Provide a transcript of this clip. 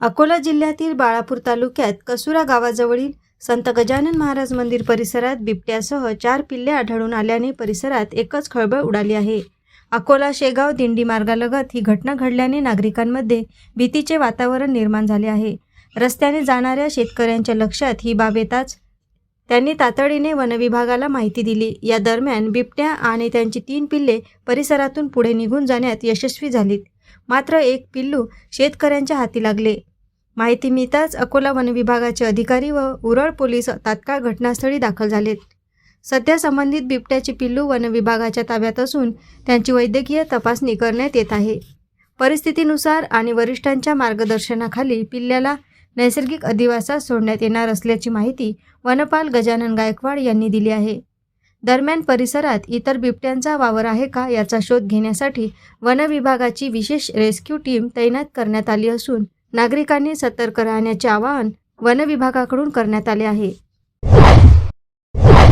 अकोला जिल्ह्यातील बाळापूर तालुक्यात कसुरा गावाजवळील संत गजानन महाराज मंदिर परिसरात बिबट्यासह चार पिल्ले आढळून आल्याने परिसरात एकच खळबळ उडाली आहे. अकोला शेगाव दिंडी मार्गालगत ही घटना घडल्याने नागरिकांमध्ये भीतीचे वातावरण निर्माण झाले आहे. रस्त्याने जाणाऱ्या शेतकऱ्यांच्या लक्षात ही बाब येताच त्यांनी तातडीने वनविभागाला माहिती दिली. या दरम्यान बिबट्या आणि त्यांची तीन पिल्ले परिसरातून पुढे निघून जाण्यात यशस्वी झालीत. मात्र एक पिल्लू शेतकऱ्यांच्या हाती लागले. माहिती मिळताच अकोला वनविभागाचे अधिकारी व उरळ पोलीस तात्काळ घटनास्थळी दाखल झालेत. सध्या संबंधित बिबट्याचे पिल्लू वनविभागाच्या ताब्यात असून त्यांची वैद्यकीय तपासणी करण्यात येत आहे. परिस्थितीनुसार आणि वरिष्ठांच्या मार्गदर्शनाखाली पिल्ल्याला नैसर्गिक अधिवासात सोडण्यात येणार असल्याची माहिती वनपाल गजानन गायकवाड यांनी दिली आहे. दरम्यान परिसरात इतर बिबट्यांचा वावर आहे का याचा शोध घेण्यासाठी वनविभागाची विशेष रेस्क्यू टीम तैनात करण्यात आली असून नागरिकांनी सतर्क राहण्याचे आवाहन वनविभागाकडून करण्यात आले आहे.